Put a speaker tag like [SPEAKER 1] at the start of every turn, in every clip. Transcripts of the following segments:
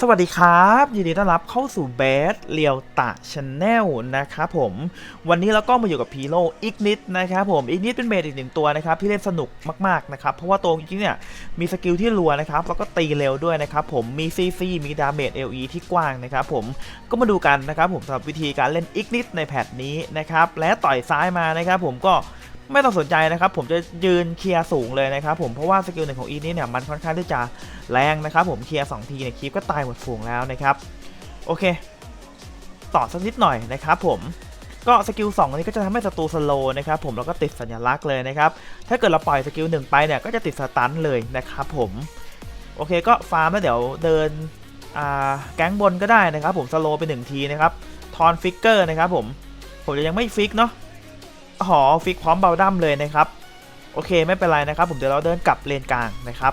[SPEAKER 1] สวัสดีครับ ยินดีต้อนรับเข้าสู่เบสเรียวตะชาแนลนะครับผมวันนี้เราก็มาอยู่กับพีโ o อีกนิดนะครับผมอีกนิดเป็นเมดอีกหนึ่งตัวนะครับที่เล่นสนุกมากๆนะครับเพราะว่าตัวจริงเนี่ยมีสกิลที่รัวนะครับแล้วก็ตีเร็วด้วยนะครับผมมีซีซีมีดาเมจเอลีที่กว้างนะครับผมก็มาดูกันนะครับผมสำหรับวิธีการเล่นอีกนิดในแพทนี้นะครับและต่อยซ้ายมานะครับผมก็ ไม่ต้องสนใจนะครับ ผมจะยืนเคลียร์สูงเลยนะครับผมเพราะว่าสกิลหนึ่งของอีนี่เนี่ยมันค่อนข้างที่จะแรงนะครับผมเคลียร์สองทีเนี่ยคลิปก็ตายหมดฝูงแล้วนะครับโอเค ต่อสักนิดหน่อยนะครับผมก็สกิล2อันนี้ก็จะทำให้ศัตรูสโลนะครับผมแล้วก็ติดสัญลักษณ์เลยนะครับ ถ้าเกิดเราปล่อยสกิลหนึ่งไปเนี่ยก็จะติดสตันเลยนะครับผม โอเคก็ฟาร์มแล้วเดี๋ยวเดินแก๊งบนก็ได้นะครับผมสโลไปหนึ่งทีนะครับทอนฟิกเกอร์นะครับผมผมจะยังไม่ฟิกเนาะ หอฟิกพร้อมเบลดัมเลยนะครับ โอเคไม่เป็นไรนะครับ ผมเดี๋ยวเราเดินกลับเลนกลางนะครับ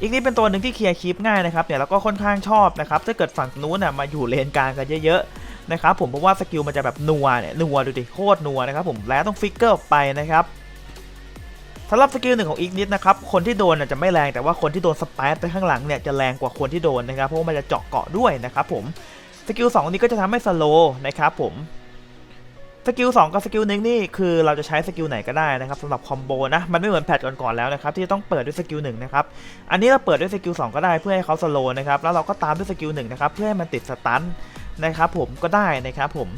[SPEAKER 1] อีกนี่เป็นตัวหนึ่งที่เคลียร์คลิปง่ายนะครับเนี่ยแล้วก็ค่อนข้างชอบนะครับถ้าเกิดฝั่งนู้นน่ะมาอยู่เลนกลางกันเยอะๆนะครับผมเพราะว่าสกิลมันจะแบบนัวเนี่ยนัวดูดิโคตรนัวนะครับผมแล้วต้องฟิกเกอร์ไปนะครับสำหรับสกิลหนึ่งของอีกนิดนะครับ คนที่โดนน่ะจะไม่แรงแต่ว่าคนที่โดนสเปซไปข้างหลังเนี่ยจะแรงกว่าคนที่โดนนะครับ เพราะว่ามันจะเจาะเกาะด้วยนะครับผม สกิลสองนี้ก็จะทำให้สโลนะครับผม สกิล2กับสกิลหนึ่งนี่คือเราจะใช้สกิลไหนก็ได้นะครับสำหรับคอมโบนะมันไม่เหมือนแพทก่อนๆแล้วนะครับที่ต้องเปิดด้วยสกิลหนึ่งนะครับอันนี้เราเปิดด้วยสกิล2ก็ได้เพื่อให้เขาสโลว์นะครับแล้วเราก็ตามด้วยสกิลหนึ่งนะครับเพื่อให้มันติดสตันนะครับผมก็ได้นะครับผม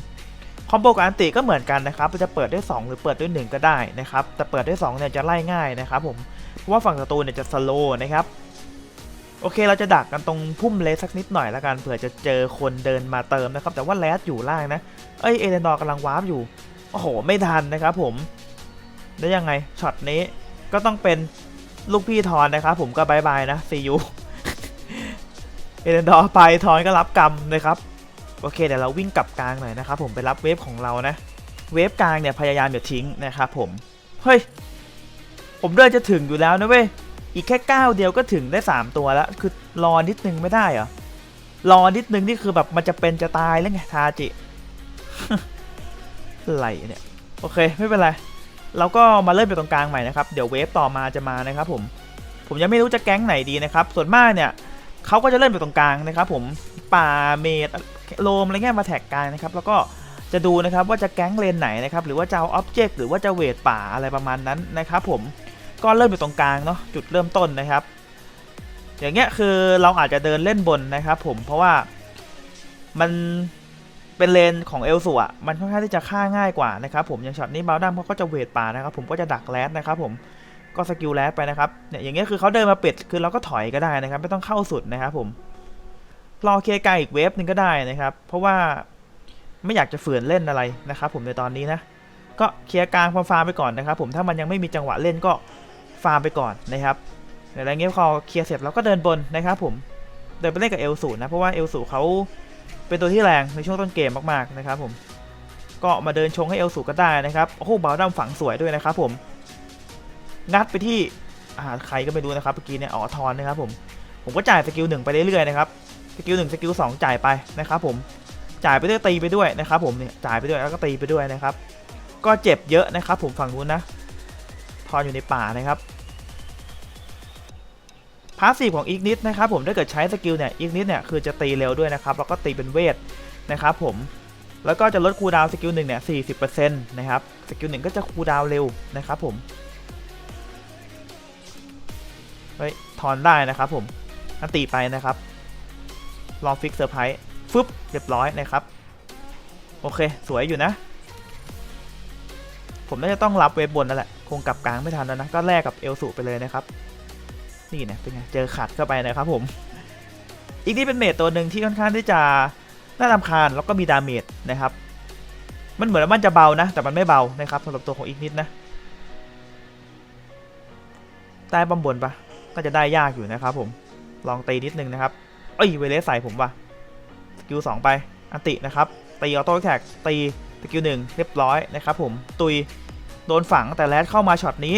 [SPEAKER 1] คอมโบกับอันติก็เหมือนกันนะครับจะเปิดด้วย 2 หรือเปิดด้วย 1 ก็ได้นะครับแต่เปิดด้วย2เนี่ยจะไล่ง่ายนะครับผมเพราะว่าฝั่งศัตรูเนี่ยจะสโลว์นะครับ โอเคเราจะดักกันตรงพุ่มเลสสักนิดหน่อยละกันเผื่อจะเจอคนเดินมาเติมนะครับ แต่ว่าแลสอยู่ล่างนะเอ้ยเอเดนดอร์กำลังวาร์ปอยู่โอ้โห ไม่ทันนะครับผมแล้ยังไงช็อตนี้ก็ต้องเป็นลูกพี่ทอนนะครับผมก็บายบายนะซียูเอเดนดอร์ไปทอนก็รับกรรมนะครับโอเคเดี๋ยวเราวิ่งกลับกลางหน่อยนะครับผมไปรับเวฟของเรานะ เวฟกลางเนี่ยพยายามอย่าทิ้งนะครับผมเฮ้ยผมเดินจะถึงอยู่แล้วนะเว้ย อีกแค่ก้าวเดียวก็ถึงได้ 3 ตัวแล้ว คือรอนิดนึงไม่ได้เหรอ รอนิดนึงนี่คือแบบมันจะเป็นจะตายแล้วไงทาจิอะไรเนี่ย โอเคไม่เป็นไรเราก็มาเริ่มไปตรงกลางใหม่นะครับ เดี๋ยวเวฟต่อมาจะมานะครับผม ผมยังไม่รู้จะแก๊งไหนดีนะครับ ส่วนมากเนี่ยเขาก็จะเริ่มไปตรงกลางนะครับ ผมป่าเมดโลมอะไรเงี้ยมาแท็กกลางนะครับ แล้วก็จะดูนะครับว่าจะแก๊งเลนไหนนะครับ หรือว่าจะเอาอ็อบเจกต์หรือว่าจะเวทป่าอะไรประมาณนั้นนะครับผม ก็เริ่มอยู่ตรงกลางเนาะจุดเริ่มต้นนะครับ อย่างเงี้ยคือเราอาจจะเดินเล่นบนนะครับ ผมเพราะว่ามันเป็นเลนของเอลสูอะมันค่อนข้างที่จะฆ่าง่ายกว่านะครับ ผมอย่างช็อตนี้บาลดัมเขาก็จะเวทป่านะครับ ผมก็จะดักแรดนะครับ ผมก็สกิลแรดไปนะครับเนี่ยอย่างเงี้ยคือเขาเดินมาปิดคือเราก็ถอยก็ได้นะครับ ไม่ต้องเข้าสุดนะครับ ผมรอเคียกาอีกเวฟหนึ่งก็ได้นะครับ เพราะว่าไม่อยากจะฝืนเล่นอะไรนะครับ ผมในตอนนี้นะก็เคลียร์กลางฟาร์มไปก่อนนะครับ ผมถ้ามันยังไม่มีจังหวะเล่นก็ ฟาร์มไปก่อนนะครับเดี๋ยวอะไรเงี้ยพอเคลียร์เสร็จเราก็เดินบนนะครับผมเดินไปเล่นกับเอลสูนะเพราะว่าเอลสูเขาเป็นตัวที่แรงในช่วงต้นเกมมากๆนะครับผมก็มาเดินชงให้เอลสูก็ได้นะครับโอ้โหบาลดัมฝังสวยด้วยนะครับผมงัดไปที่อาใครก็ไม่รู้นะครับเมื่อกี้เนี่ยอ๋อทอนนะครับผมผมก็จ่ายสกิลหนึ่งไปเรื่อยๆนะครับสกิลหนึ่งสกิลสองจ่ายไปนะครับผมจ่ายไปด้วยตีไปด้วยนะครับผมเนี่ยจ่ายไปด้วยแล้วก็ตีไปด้วยนะครับ ก็เจ็บเยอะนะครับผมฝั่งนู้นนะ ทอนอยู่ในป่านะครับพาสซีฟของอีกนิดนะครับผมถ้าเกิดใช้สกิลเนี่ยอีกนิดเนี่ยคือจะตีเร็วด้วยนะครับแล้วก็ตีเป็นเวทนะครับผมแล้วก็จะลดคูลดาวน์สกิลหนึ่งเนี่ยสี่สิบเปอร์เซ็นต์นะครับสกิลหนึ่งก็จะคูลดาวน์เร็วนะครับผมเฮ้ยถอนได้นะครับผมอันตีไปนะครับ ลองฟิกเซอร์ไพรส์ฟึบเรียบร้อยนะครับ โอเค สวยอยู่นะ ผมน่าจะต้องรับเวฟบนนั่นแหละ คงกลับกลางไม่ทันแล้วนะ ก็แลกกับเอลสูไปเลยนะครับ นี่เนี่ยเป็นไง เจอขัดเข้าไปนะครับผม อีกนี่เป็นเมจตัวหนึ่งที่ค่อนข้างที่จะน่ารำคาญแล้วก็มีดาเมจนะครับ มันเหมือนว่ามันจะเบานะ แต่มันไม่เบานะครับสำหรับตัวของอีกนิดนะได้บอมบนปะก็จะได้ยากอยู่นะครับผม ลองตีนิดนึงนะครับ เอ้ยเวเลสใส่ผมว่ะ สกิลสองไป อันตินะครับ ตีออโต้แท็กตีสกิลหนึ่งเรียบร้อยนะครับผม ตุย โดนฝังแต่แรดเข้ามาช็อตนี้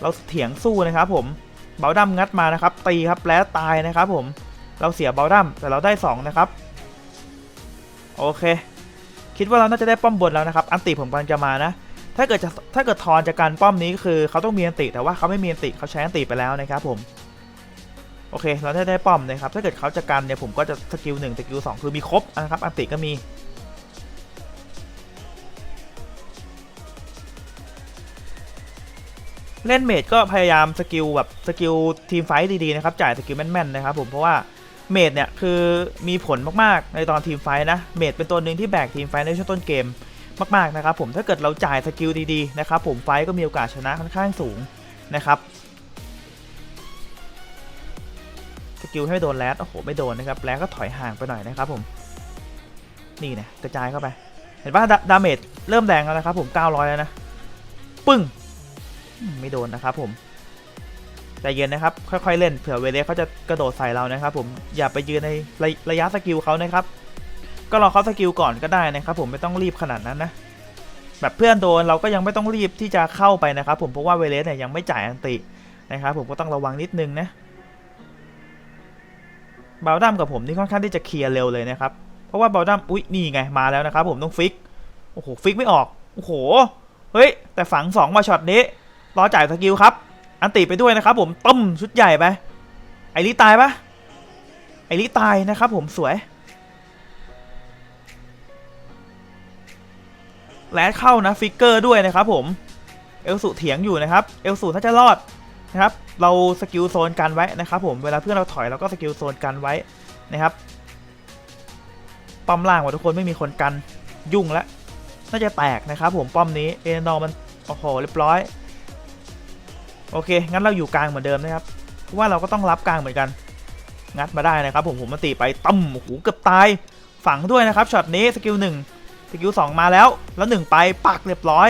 [SPEAKER 1] เราเถียงสู้นะครับผมเบลดัมงัดมานะครับ ตีครับแรดตายนะครับผมเราเสียเบลดัมแต่เราได้สองนะครับ โอเค คิดว่าเราน่าจะได้ป้อมบนแล้วนะครับ อันติผมกำลังจะมานะ ถ้าเกิดจะถ้าเกิดทอนจากการป้อมนี้คือเขาต้องมีอันติแต่ว่าเขาไม่มีอันติเขาใช้อันติไปแล้วนะครับผมโอเค เราได้ได้ป้อมนะครับ ถ้าเกิดเขาจะกันเนี่ยผมก็จะสกิลหนึ่งสกิลสองคือมีครบนะครับ อันติก็มี เล่นเมดก็พยายามสกิลแบบสกิลทีมไฟท์ดีๆนะครับจ่ายสกิลแม่นๆนะครับผมเพราะว่าเมดเนี่ยคือมีผลมากๆในตอนทีมไฟท์นะเมดเป็นตัวหนึ่งที่แบกทีมไฟท์ในช่วงต้นเกมมากๆนะครับผมถ้าเกิดเราจ่ายสกิลดีๆนะครับผมไฟท์ก็มีโอกาสชนะค่อนข้างสูงนะครับสกิลให้โดนแรดโอ้โหไม่โดนนะครับแรดก็ถอยห่างไปหน่อยนะครับผมนี่นะกระจายเข้าไป เห็นปะดาดาเมจเริ่มแดงแล้วนะครับผม 900 แล้วนะ ปึ้ง ไม่โดนนะครับผมใจเย็นนะครับ ค่อยๆเล่นเผื่อเวเลสเขาจะกระโดดใส่เรานะครับ ผมอย่าไปยืนในระระยะสกิลเขานะครับ ก็รอเขาสกิลก่อนก็ได้นะครับ ผมไม่ต้องรีบขนาดนั้นนะแบบเพื่อนโดนเราก็ยังไม่ต้องรีบที่จะเข้าไปนะครับ ผมเพราะว่าเวเลสเนี่ยยังไม่จ่ายอันตินะครับ ผมก็ต้องระวังนิดนึงนะบาลดัมกับผมนี่ค่อนข้างที่จะเคลียร์เร็วเลยนะครับ เพราะว่าบาลดัมอุ้ยนี่ไงมาแล้วนะครับ ผมต้องฟิกโอ้โหฟิกไม่ออกโอ้โหเฮ้ยแต่ฝังสองมาช็อตนี้ รอจ่ายสกิลครับ อันติไปด้วยนะครับ ผมต้มชุดใหญ่ไป ไอริตายปะไอริตายนะครับผมสวย แลดเข้านะฟิกเกอร์ด้วยนะครับ ผม เอลสุเถียงอยู่นะครับ เอลสุถ้าจะรอดนะครับ เราสกิลโซนกันไว้นะครับผม เวลาเพื่อนเราถอยเราก็สกิลโซนกันไว้นะครับป้อมล่างว่ะทุกคนไม่มีคนกันยุ่งแล้วน่าจะแตกนะครับผมป้อมนี้เอนอมันโอ้โหเรียบร้อย โอเค งั้นเราอยู่กลางเหมือนเดิมนะครับเพราะว่าเราก็ต้องรับกลางเหมือนกัน งัดมาได้นะครับ ผมผมมาตีไปตั้มโอ้โหเกือบตาย ฝังด้วยนะครับช็อตนี้สกิลหนึ่งสกิลสองมาแล้ว แล้วหนึ่งไปปักเรียบร้อย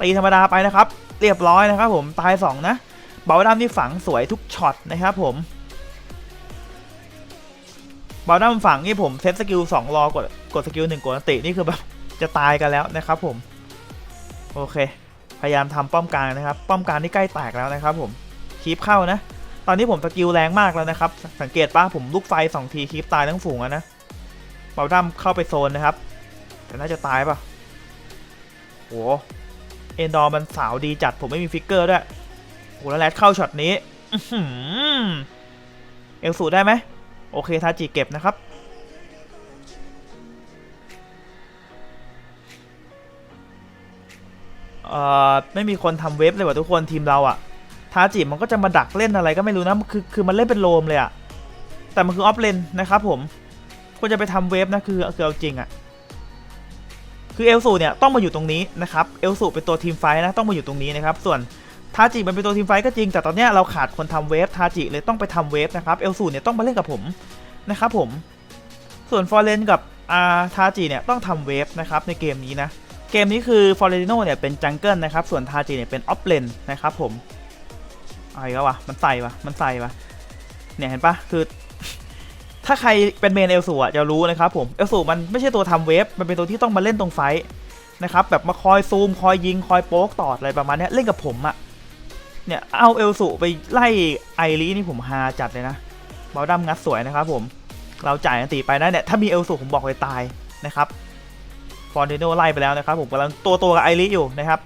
[SPEAKER 1] ตีธรรมดาไปนะครับ เรียบร้อยนะครับ ผมตายสองนะเบาดัมนี่ฝังสวยทุกช็อตนะครับ ผมเบาดัมฝังนี่ผมเซตสกิลสองรอกดกดสกิลหนึ่งกดตินี่คือแบบจะตายกันแล้วนะครับ ผม โอเค พยายามทำป้อมกลางนะครับ ป้อมกลางนี่ใกล้แตกแล้วนะครับ ผมคีปเข้านะ ตอนนี้ผมสกิลแรงมากแล้วนะครับ สังเกตป่ะผมลูกไฟสองทีคีปตายทั้งฝูงแล้วนะเบาดัมเข้าไปโซนนะครับ แต่น่าจะตายป่ะโหเอนดอร์มันสาวดีจัดผมไม่มีฟิกเกอร์ด้วยโหแล้วแรดเข้าช็อตนี้เอลสูได้ไหมโอเคทาจิเก็บนะครับ เอ่อไม่มีคนทำเว็บเลยว่ะทุกคนทีมเราอะทาจิมันก็จะมาดักเล่นอะไรก็ไม่รู้นะคือคือมันเล่นเป็นโลมเลยอะแต่มันคือออฟเลนนะครับผมควรจะไปทำเว็บนะคือคือเอาจริงอะคือเอลสูเนี่ยต้องมาอยู่ตรงนี้นะครับเอลสูเป็นตัวทีมไฟนะต้องมาอยู่ตรงนี้นะครับส่วนทาจิมันเป็นตัวทีมไฟก็จริง แต่ตอนเนี้ยเราขาดคนทำเว็บทาจิเลยต้องไปทำเว็บนะครับเอลสูเนี่ยต้องมาเล่นกับผมนะครับผมส่วนฟอร์เรนกับอาทาจิเนี่ยต้องทำเว็บนะครับในเกมนี้นะ เกมนี้คือฟอร์เรติโนเนี่ยเป็นจังเกิลนะครับ ส่วนทาจิเนี่ยเป็นออฟเลนนะครับผมอะไรก็วะ มันใส่วะมันใส่วะเนี่ยเห็นปะคือ ถ้าใครเป็นเมนเอลสูอะจะรู้นะครับผมเอลสูมันไม่ใช่ตัวทำเวฟ มันเป็นตัวที่ต้องมาเล่นตรงไฟนะครับ แบบมาคอยซูม คอยยิง คอยโป๊กตอดอะไรประมาณนี้เล่นกับผมอะเนี่ยเอาเอลสูไปไล่ไอรีนี่ผมฮาจัดเลยนะเบลดัมงัดสวยนะครับผม เราจ่ายอันตีไปนะเนี่ยถ้ามีเอลสูผมบอกเลยตายนะครับ ฟอนเดโนไล่ไปแล้วนะครับผมกำลังตัวตัวกับไอริอยู่นะครับ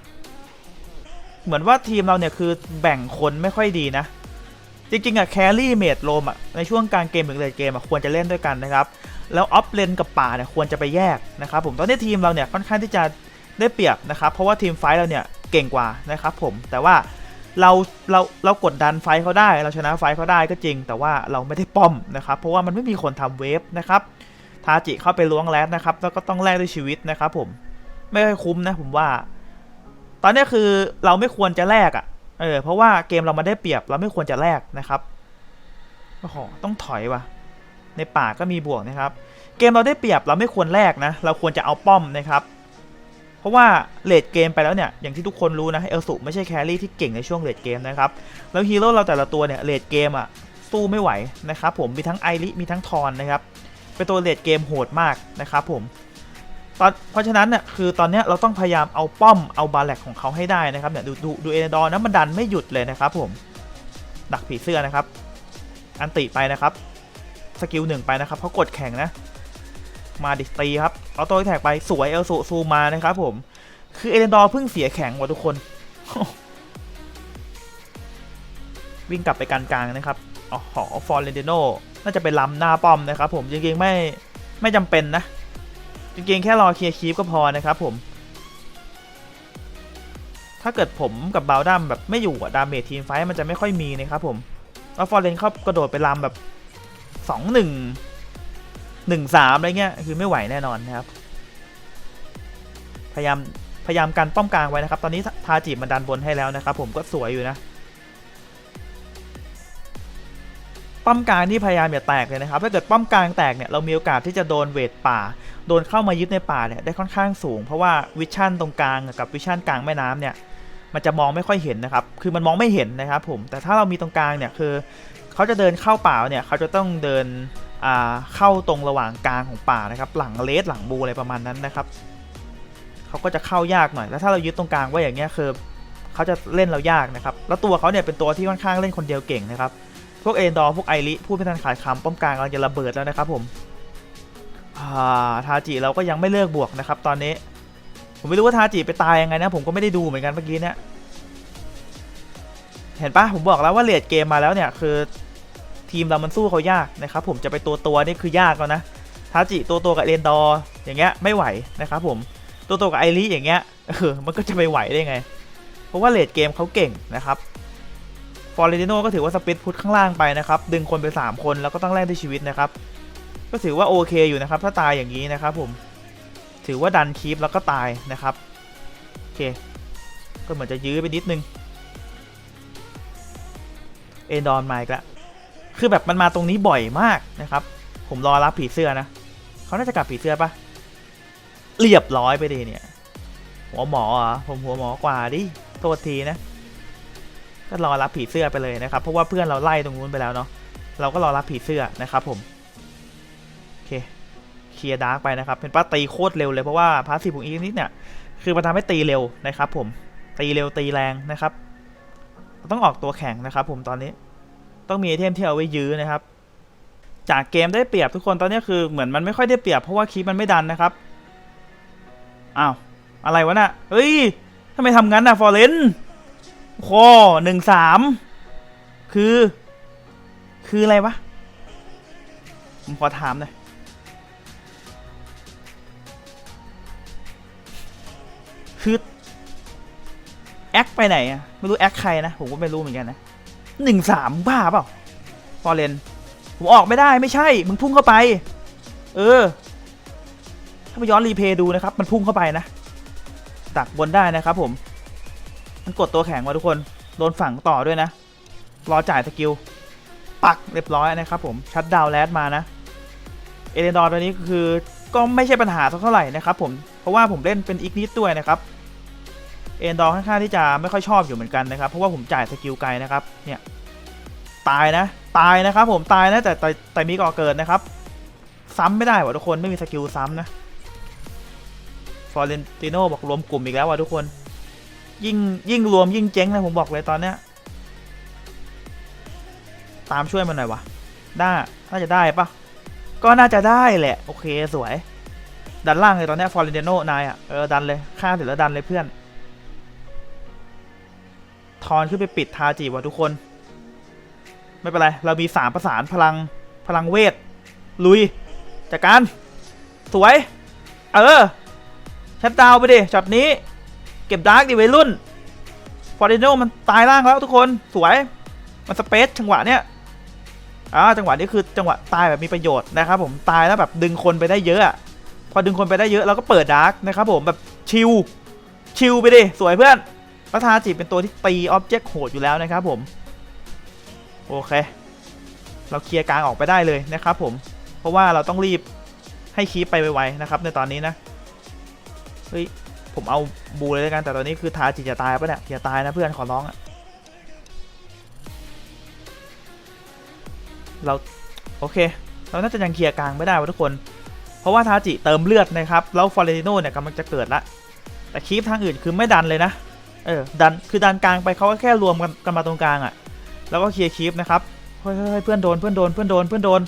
[SPEAKER 1] เหมือนว่าทีมเราเนี่ยคือแบ่งคนไม่ค่อยดีนะ จริงๆอะแครี่เมดโลมอะในช่วงกลางเกมถึงเลดเกมอะควรจะเล่นด้วยกันนะครับ แล้วออฟเลนกับป่าเนี่ยควรจะไปแยกนะครับผมตอนนี้ทีมเราเนี่ยค่อนข้างที่จะได้เปรียบนะครับ เพราะว่าทีมไฟท์เราเนี่ยเก่งกว่านะครับผมแต่ว่าเราเราเรากดดันไฟท์เขาได้ เราชนะไฟท์เขาได้ก็จริง แต่ว่าเราไม่ได้ป้อมนะครับ เพราะว่ามันไม่มีคนทำเวฟนะครับ ทาจิเข้าไปล้วงแรดนะครับ แล้วก็ต้องแลกด้วยชีวิตนะครับ ผม ไม่ค่อยคุ้มนะ ผมว่า ตอนนี้คือเราไม่ควรจะแลกอะ่ะ เออ เพราะว่าเกมเรามาได้เปรียบ เราไม่ควรจะแลกนะครับโอ้โหต้องถอยว่ะในป่าก็มีบวกนะครับ เกมเราได้เปรียบเราไม่ควรแลกนะ เราควรจะเอาป้อมนะครับ เพราะว่าเลดเกมไปแล้วเนี่ย อย่างที่ทุกคนรู้นะ เอลสุไม่ใช่แครี่ที่เก่งในช่วงเลดเกมนะครับ แล้วฮีโร่เราแต่ละตัวเนี่ยเลดเกมอะสู้ไม่ไหวนะครับ ผมมีทั้งไอริมีทั้งทอนนะครับ เป็นตัวเลดเกมโหดมากนะครับผมตอนเพราะฉะนั้นเนี่ยคือตอนนี้เราต้องพยายามเอาป้อมเอาบาแลกของเขาให้ได้นะครับเนี่ยดูดูดูเอเนดอร์นะมันดันไม่หยุดเลยนะครับผมดักผีเสื้อนะครับ อันติไปนะครับสกิลหนึ่งไปนะครับเขากดแข่งนะ มาดิตีครับเอาตัวแท็กไปสวยเอลสูซูมานะครับผมคือเอเลนดอร์เพิ่งเสียแข็งว่ะทุกคน วิ่งกลับไปกลางๆนะครับอ๋อหอฟอร์เรนเดโน น่าจะเป็นลำหน้าป้อมนะครับผมจริงๆไม่ไม่จำเป็นนะจริงๆแค่รอเคลียร์คีฟก็พอนะครับผม ถ้าเกิดผมกับบาวดัมแบบไม่อยู่ดาเมจทีมไฟมันจะไม่ค่อยมีนะครับผมแล้วฟอร์เรนเข้ากระโดดไปลำแบบสองหนึ่งหนึ่งสามอะไรเงี้ยคือไม่ไหวแน่นอนนะครับ พยายามพยายามกันป้อมกลางไว้นะครับ ตอนนี้ทาจิมันดันบนให้แล้วนะครับ ผมก็สวยอยู่นะ ป้อมกลางนี่พยายามอย่าแตกเลยนะครับ ถ้าเกิดป้อมกลางแตกเนี่ยเรามีโอกาสที่จะโดนเวทป่า โดนเข้ามายึดในป่าเนี่ยได้ค่อนข้างสูง เพราะว่าวิชั่นตรงกลางกับวิชั่นกลางแม่น้ำเนี่ยมันจะมองไม่ค่อยเห็นนะครับ คือมันมองไม่เห็นนะครับผม แต่ถ้าเรามีตรงกลางเนี่ยคือเขาจะเดินเข้าป่าเนี่ยเขาจะต้องเดินเข้าตรงระหว่างกลางของป่านะครับ หลังเลสหลังบูอะไรประมาณนั้นนะครับเขาก็จะเข้ายากหน่อย แล้วถ้าเรายึดตรงกลางไว้อย่างเงี้ยคือเขาจะเล่นเรายากนะครับ แล้วตัวเขาเนี่ยเป็นตัวที่ค่อนข้างเล่นคนเดียวเก่งนะครับ พวกเอนดอร์พวกไอริพูดไม่ทันขาดคำป้อมกลางกำลังจะระเบิดแล้วนะครับผมอาทาจิเราก็ยังไม่เลิกบวกนะครับ ตอนนี้ ผมไม่รู้ว่าทาจิไปตายยังไงนะ ผมก็ไม่ได้ดูเหมือนกันเมื่อกี้เนี่ยเห็นปะผมบอกแล้วว่าเลดเกมมาแล้วเนี่ยคือทีมเรามันสู้เขายากนะครับผมจะไปตัวตัวนี่คือยากแล้วนะทาจิตัวตัวกับเรนดอร์อย่างเงี้ยไม่ไหวนะครับผมตัวตัวกับไอริอย่างเงี้ยเออมันก็จะไปไหวได้ไง เพราะว่าเลดเกมเขาเก่งนะครับ ฟอร์เรติโนก็ถือว่าสปิดพุทข้างล่างไปนะครับ ดึงคนไป 3 คนแล้วก็ต้องแลกด้วยชีวิตนะครับ ก็ถือว่าโอเคอยู่นะครับ ถ้าตายอย่างนี้นะครับผมถือว่าดันคีปแล้วก็ตายนะครับโอเค ก็เหมือนจะยื้อไปนิดนึงเอนดอนมาอีกแล้วคือแบบมันมาตรงนี้บ่อยมากนะครับ ผมรอรับผีเสื้อนะเขาน่าจะกลับผีเสื้อปะเรียบร้อยไปดีเนี่ยหัวหมอเหรอะผมหัวหมอกว่าดิโทษทีนะ ก็รอรับผีเสื้อไปเลยนะครับ เพราะว่าเพื่อนเราไล่ตรงนู้นไปแล้วเนาะเราก็รอรับผีเสื้อนะครับผมโอเคเคลียร์ดาร์กไปนะครับ เป็นป้าตีโคตรเร็วเลยเพราะว่าพาสซีฟของอีกนิดเนี่ยคือมันทำให้ตีเร็วนะครับ ผมตีเร็วตีแรงนะครับ ต้องออกตัวแข็งนะครับผมตอนนี้ ต้องมีไอเทมที่เอาไว้ยื้อนะครับ จากเกมได้เปรียบทุกคนตอนนี้คือเหมือนมันไม่ค่อยได้เปรียบเพราะว่าคีปมันไม่ดันนะครับอ้าวอะไรวะน่ะเฮ้ยทำไมทำงั้นน่ะฟอร์เรน คอหนึ่งสามคือ คืออะไรวะ ผมขอถามหน่อยคือแอคไปไหนอะไม่รู้แอคใครนะ ผมก็ไม่รู้เหมือนกันนะหนึ่งสามบ้าเปล่าฟอเรนผมออกไม่ได้ไม่ใช่ มึงพุ่งเข้าไป เออ ถ้าไปย้อนรีเพย์ดูนะครับ มันพุ่งเข้าไปนะ ตักบนได้นะครับผม มันกดตัวแข็งมาทุกคน โดนฝังต่อด้วยนะ รอจ่ายสกิล ปักเรียบร้อยนะครับผม ชัดดาวแลดมานะ เอเลนดอร์ตัวนี้คือก็ไม่ใช่ปัญหาเท่าไหร่นะครับผม เพราะว่าผมเล่นเป็นอีกนิดด้วยนะครับ เอ็นดอร์ค่อนข้างที่จะไม่ค่อยชอบอยู่เหมือนกันนะครับ เพราะว่าผมจ่ายสกิลไกลนะครับ เนี่ย ตายนะ ตายนะครับผม ตายนะแต่แต่แต่มีก่อเกิดนะครับ ซ้ำไม่ได้ว่ะทุกคน ไม่มีสกิลซ้ำนะ ฟอร์เรนติโนบอกรวมกลุ่มอีกแล้วว่ะทุกคน ยิ่งยิ่งรวมยิ่งเจ๊งนะผมบอกเลยตอนเนี้ย ตามช่วยมันหน่อยวะได้น่าจะได้ปะก็น่าจะได้แหละ โอเคสวย ดันล่างเลยตอนนี้ฟอร์เรนติโนนายอะเออดันเลยฆ่าเสร็จแล้วดันเลยเพื่อน ทอนขึ้นไปปิดทาจิว่ะทุกคน ไม่เป็นไร เรามีสามประสานพลังพลังเวท ลุยจัดการ สวย เออชัดดาวไปดิช็อตนี้ เก็บดาร์กดิวัยรุ่นฟอร์ดิโนมันตายล่างแล้วทุกคนสวย มันสเปซจังหวะเนี้ยอ่าจังหวะนี้คือจังหวะตายแบบมีประโยชน์นะครับผมตายแล้วแบบดึงคนไปได้เยอะพอดึงคนไปได้เยอะเราก็เปิดดาร์กนะครับผมแบบชิลชิลไปดิสวยเพื่อนพัฒนาจิเป็นตัวที่ตีออบเจกต์โหดอยู่แล้วนะครับผมโอเค เราเคลียร์กลางออกไปได้เลยนะครับผมเพราะว่าเราต้องรีบให้คีปไปไวๆนะครับในตอนนี้นะเฮ้ย ผมเอาบูเลยแล้วกันแต่ตอนนี้คือทาจิจะตายปะเนี่ยอย่าตายนะเพื่อนขอร้องอะเราโอเค เราน่าจะยังเคลียร์กลางไม่ได้วะทุกคน เพราะว่าทาจิเติมเลือดนะครับ แล้วฟอร์เรติโนเนี่ยกำลังจะเกิดละ แต่คีปทางอื่นคือไม่ดันเลยนะ เออ ดัน คือดันกลางไปเขาก็แค่รวมกันกันมาตรงกลางอะ่ะ แล้วก็เคลียร์คีปนะครับเฮ้ยเฮ้ยเฮ้ยเพื่อนโดน เพื่อนโดน เพื่อนโดน เพื่อนโดน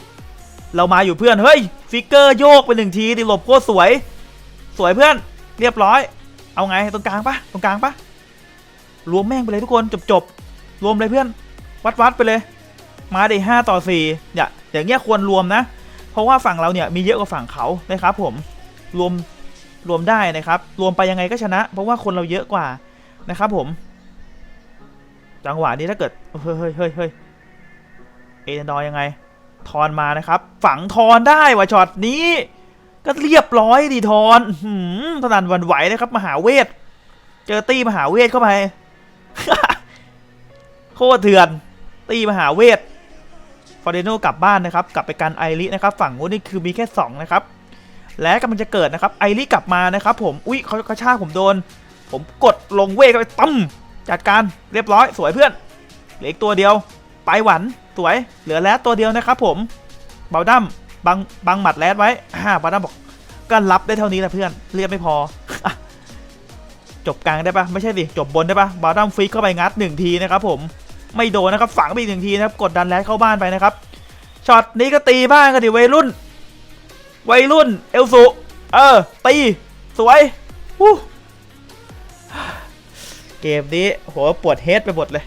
[SPEAKER 1] เรามาอยู่เพื่อน เฮ้ย ฟิกเกอร์โยกไปหนึ่งทีดิหลบโคตรสวย สวยเพื่อน เรียบร้อย เอาไงตรงกลางปะตรงกลางปะรวมแม่งไปเลยทุกคนจบจบๆรวมเลยเพื่อน วัดวัดๆไปเลย มาดิห้าต่อสี่อย่าอย่างเงี้ยควรรวมนะ เพราะว่าฝั่งเราเนี่ยมีเยอะกว่าฝั่งเขานะครับ ผมรวมรวมได้นะครับ รวมไปยังไงก็ชนะ เพราะว่าคนเราเยอะกว่านะครับ ผม จังหวะนี้ถ้าเกิดเฮ้ยเฮ้ยเฮ้ยเฮ้ยเอเดนดอร์ยังไง ทอนมานะครับ ฝังทอนได้ว่ะช็อตนี้ ก็เรียบร้อยดีทอนหืมถนันวันไหวนะครับ มหาเวท เจอตีมหาเวทเข้าไป โคตรเถื่อน ตีมหาเวท ฟอร์เดโนกลับบ้านนะครับ กลับไปกันไอรินะครับ ฝั่งนู้นนี่คือมีแค่ 2 นะครับ และกำลังจะเกิดนะครับ ไอริกลับมานะครับ ผม อุ้ยเขากระชากผมโดน ผมกดลงเวทเข้าไปตั้มจัดการเรียบร้อยสวยเพื่อน เหลืออีกตัวเดียว ไปหวันสวย เหลือแรดตัวเดียวนะครับ ผม เบาดัม บังบังหมัดแรดไว้อ่าบาดัมบอกก็รับได้เท่านี้แหละเพื่อนเรียบไม่พออจบกลางได้ปะไม่ใช่ดิจบบนได้ปะบาดัมฟิกเข้าไปงัดหนึ่งทีนะครับผมไม่โดนนะครับฝังไปอีกหนึ่งทีนะครับกดดันแรดเข้าบ้านไปนะครับช็อตนี้ก็ตีบ้างกันดิวัยรุ่น วัยรุ่นเอลสุเออตีสวยวู้เกมนี้โหปวดเฮดไปหมดเลย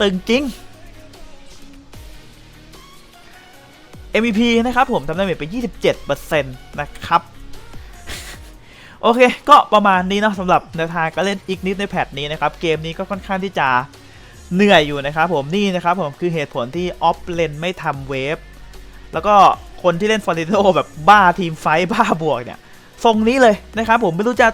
[SPEAKER 1] ตึงจริง MVP นะครับผมทำได้เมจไป 27%นะครับโอเค ก็ประมาณนี้เนาะสำหรับแนวทางการเล่นอีกนิดในแพทนี้นะครับ เกมนี้ก็ค่อนข้างที่จะเหนื่อยอยู่นะครับผมนี่นะครับผมคือเหตุผลที่ออฟเลนไม่ทำเวฟแล้วก็คนที่เล่นฟอร์ติโนแบบบ้าทีมไฟบ้าบวกเนี่ยทรงนี้เลยนะครับผมไม่รู้จะ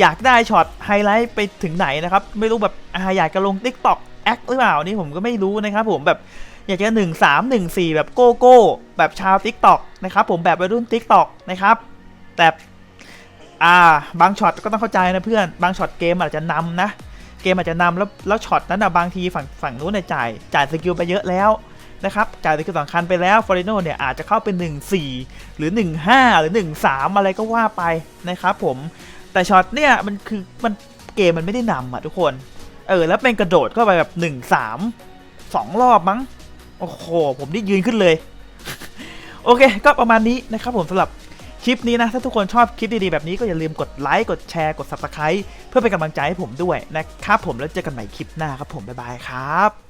[SPEAKER 1] อยากได้ช็อตไฮไลท์ไปถึงไหนนะครับ ไม่รู้แบบอาอยากจะลง t ิ k t o k แอคหรือเปล่านี่ผมก็ไม่รู้นะครับผมแบบ อยากจะ 1 3 1 4 แบบโก้โก้แบบชาว t ิ k t o k นะครับผมแบบวัยรุ่น t ิ k t o k นะครับแต่อ่าบางช็อตก็ต้องเข้าใจนะเพื่อนบางช็อตเกมอาจจะนำนะเกมอาจจะนำแล้วแล้วช็อตนั้นนะบางทีฝั่งฝั่งนู้นเนี่ยจ่ายจ่ายสกิลไปเยอะแล้วนะครับจ่ายสกิลสำคัญไปแล้วฟอร์ i โนเนี่ยอาจจะเข้าเป็น 1-4 หรือ 1-5 หรือ 1-3 อะไรก็ว่าไปนะครับผมแต่ช็อตเนี่ยมันคือมันเกมมันไม่ได้นำอะทุกคน เออแล้วเป็นกระโดดเข้าไปแบบ 1-3 2 รอบมั้ง โอ้โห ผมนี่ยืนขึ้นเลย โอเค ก็ประมาณนี้นะครับผมสำหรับคลิปนี้นะ ถ้าทุกคนชอบคลิปดีๆ แบบนี้ก็อย่าลืมกดไลค์ กดแชร์ กด Subscribe เพื่อเป็นกำลังใจให้ผมด้วยนะครับผมแล้วเจอกันใหม่คลิปหน้าครับผม บ๊ายบายครับ